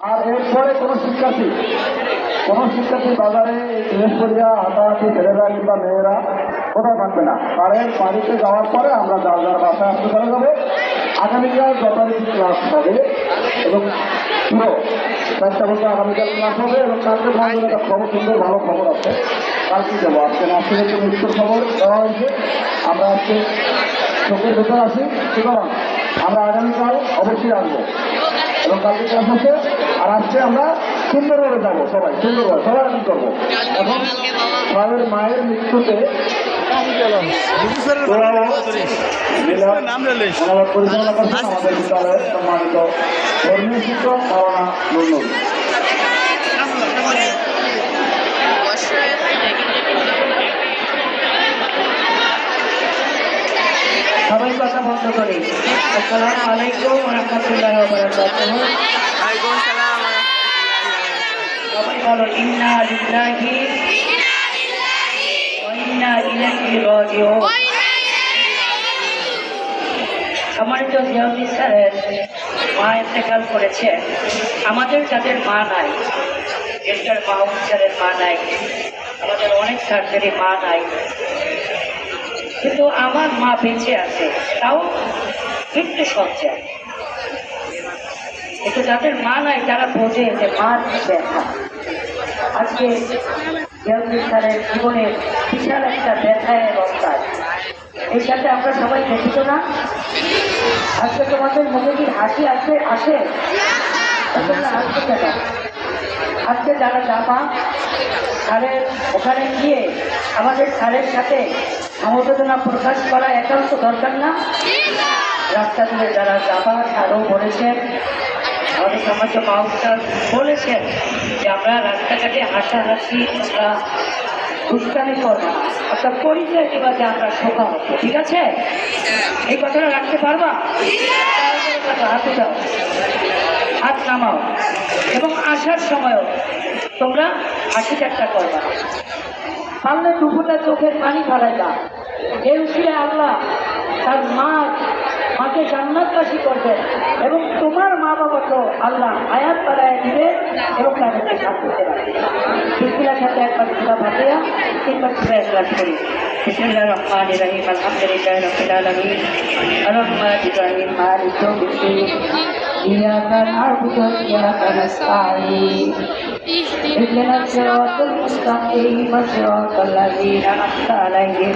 আর এরপরে কোনো শিক্ষার্থী কোনো শিক্ষার্থী বাজারে ড্রেস পরিয়া হাতাহাতি ছেলেরা কিংবা মেয়েরা কোথাও থাকবে না। কারেন্ট বাড়িতে যাওয়ার পরে আমরা যার যার বাসায় আসতে চলে যাব। আগামীকাল যথারীতি ক্লাস হবে এবং পুরো চেষ্টা আগামীকাল ক্লাস হবে এবং কালকে ভালো একটা খবর, সুন্দর ভালো খবর আছে। কালকে যাব আজকে নাচতে একটু মৃত্যুর খবর দেওয়া হয়েছে। আমরা আজকে চোখের ভেতর আছি। সুতরাং আমরা আগামীকাল অবশ্যই আসব। এবং কালকে ক্লাস আছে আর আজকে আমরা সুন্দরভাবে যাব সবাই সুন্দরভাবে সবাই আমি করব। এবং সবাই মায়ের মৃত্যুতে পরিচালনা করছেন আমাদের বিদ্যালয়ের সম্মানিত ধর্মীয় শিক্ষক মাওলানা নুরুল সবাই কথা বন্ধ করে আসসালামু আলাইকুম রহমতুল্লাহ সবাই বলো ইন্না লিল্লাহি ওয়া ইন্না ইলাইহি রাজিউন। সম্মানিত জিয়াউদ্দিন স্যারের মা ইন্তেকাল করেছে। আমাদের যাদের মা নাই ডক্টর মাহমুদ স্যারের মা নাই। আমাদের অনেক স্যারদেরই মা নাই। কিন্তু আমার মা বেঁচে আছে, তাও মৃত্যু সজ্জায় কিন্তু যাদের মা নাই, তারা বোঝে যে মা ব্যথা আজকে জিয়াউদ্দিন স্যারের জীবনের বিশাল একটা ব্যথায় অবস্থায় এই সাথে আমরা সবাই দেখিত না? আজকে তোমাদের মুখে কি হাসি আসে? আসে আজকে যারা যাবা স্যারের ওখানে গিয়ে আমাদের স্যারের সাথে সমবেদনা প্রকাশ করা একান্ত দরকার না। রাস্তা দিয়ে যারা যাবা স্যারও বলেছেন, আমাদের সমাজ মাউসার বলেছেন যে আমরা রাস্তাঘাটে হাসাহাসি আমরা দুষ্টামি করব না। অর্থাৎ পরিচয় দেওয়া যে আমরা শোকা হতো ঠিক আছে? এই কথাটা রাখতে পারবা? হাত দাও হাত নামাও, এবং আসার সময়ও তোমরা হাসি ঠাট্টা করবা। সামনে দুপুরটা চোখের পানি ফেলাইবা। এই উচিলে আল্লাহ তার মা মাকে জান্নাতবাসী করবে এবং তোমার মা বাবাকে আল্লাহ আয়াত পাড়ায় দিবে এবং তাদেরকে শান্তিতে রাখবে বিসমিল্লার সাথে একবার সুরা ভাতিয়া তিনবার সুরা একবার করি বিসমিল্লাহ রহমান রহিম আলহামদুলিল্লাহ রবিল আলমিন রহমান ইব্রাহিম মালিক বিদ্যুৎ إياك نعبد وإياك نستعين اهدنا الصراط المستقيم صراط الذين أنعمت عليهم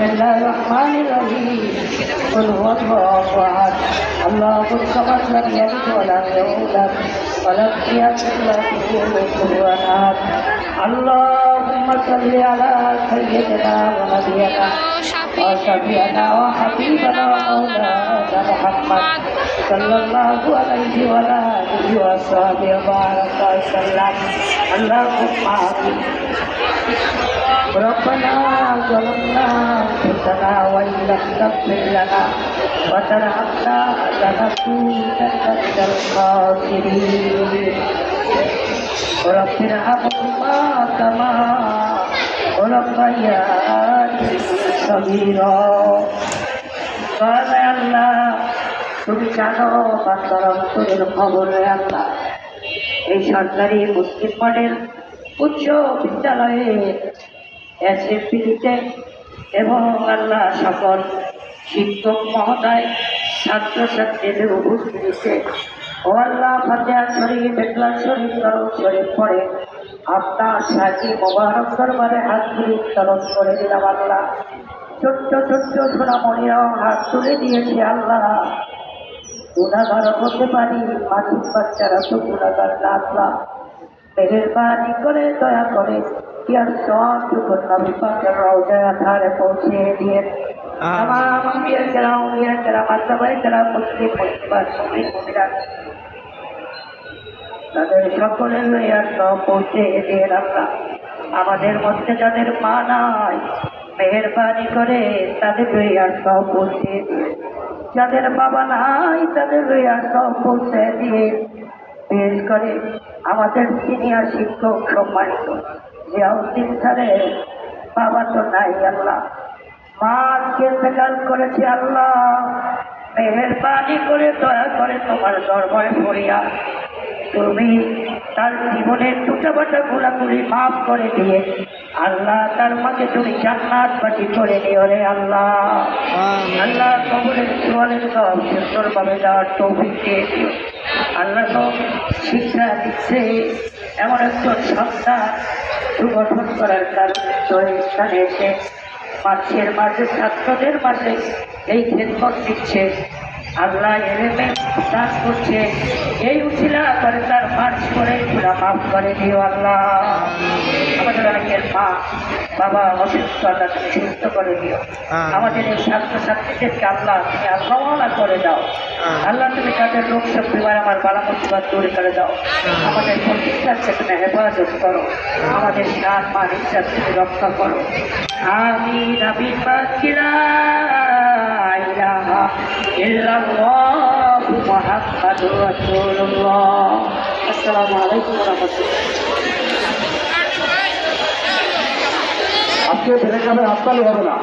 بسم الله الرحمن الرحيم قل هو الله أحد الله الصمد لم يلد ولم يولد ولم يكن له كفوا أحد اللهم صل على سيدنا ونبينا وشفيعنا وحبيبنا ومولانا محمد صلى الله عليه وعلى اله وصحبه وبارك وسلم اللهم آمين ربنا ظلمنا انفسنا وان لم تغفر لنا وترحمنا لنكونن من الخاسرين رب ارحمهما كما ربياني কবিরা আল্লাহ, তুমি জানো বাচ্চার অন্তরের খবরে আল্লাহ। এই সরকারি মুসলিম মডেল উচ্চ বিদ্যালয়ে এসএফপিতে এবং আল্লাহ সকল শিক্ষক মহোদয়, ছাত্রছাত্রীদের উপস্থিতিতে ও আল্লাহ ফাতেহা শরীফ, বেতলা শরীফ তরফ শরীফ পড়ে। আপনার সাথী মোবারক দরবারে হাত তুলি তরফ করে দিলাম আল্লাহ। ছোট্ট ছোট্ট সোনামণিরাও হাত তুলে দিয়েছে আল্লাহ। গুণাগার হতে পারি মাসিক বাচ্চারা তো গুণাগার না আল্লাহ। পানি করে দয়া করে তাদের সকলের সব পৌঁছে দিয়ে আমাদের মধ্যে যাদের মা নাই মেহরবানি করে তাদের আর সব দিয়ে, যাদের বাবা নাই তাদের আর সব পৌঁছে দিয়ে, বিশেষ করে আমাদের সিনিয়র শিক্ষক সম্মানিত জিয়াউদ্দিন স্যারের বাবা তো নাই আল্লাহ। মা আজকে করেছে আল্লাহ। মেহরবানি করে দয়া করে তোমার দরবারে পড়িয়া তুমি তার জীবনের টুটাবাটা গুলাগুলি মাফ করে দিয়ে আল্লাহ তার মাকে তুমি জান্নাত বাটি করে দিও রে আল্লাহ। আল্লাহ কবরের সোয়ালের সব সুন্দরভাবে যাওয়ার তৌফিক দিয়ে দিও। আল্লাহ তো শিক্ষা দিচ্ছে এমন একজন সন্তান সুগঠন করার কারণে তো এখানে এসে মাছের মাঝে ছাত্রদের মাঝে এই খেদমত দিচ্ছে। আল্লাহ এলেমে দান করছে এই উঠিলা করে তার মাছ করে পুরা মাফ করে দিও আল্লাহ। আমাদের অনেকের মা বাবা অসুস্থ আল্লাহ তুমি সুস্থ করে দিও। আমাদের এই ছাত্রছাত্রীদেরকে আল্লাহ তুমি আল্লাহ করে দাও। আল্লাহ তুমি তাদের রোগ সব আমার বালা মুসিবত দূর করে দাও। আমাদের প্রতিষ্ঠানকে তুমি হেফাজত করো। আমাদের সাত মান ইচ্ছা তুমি রক্ষা করো। আমি নবী আজকে ব্রেক হবে হাততালি হবে না।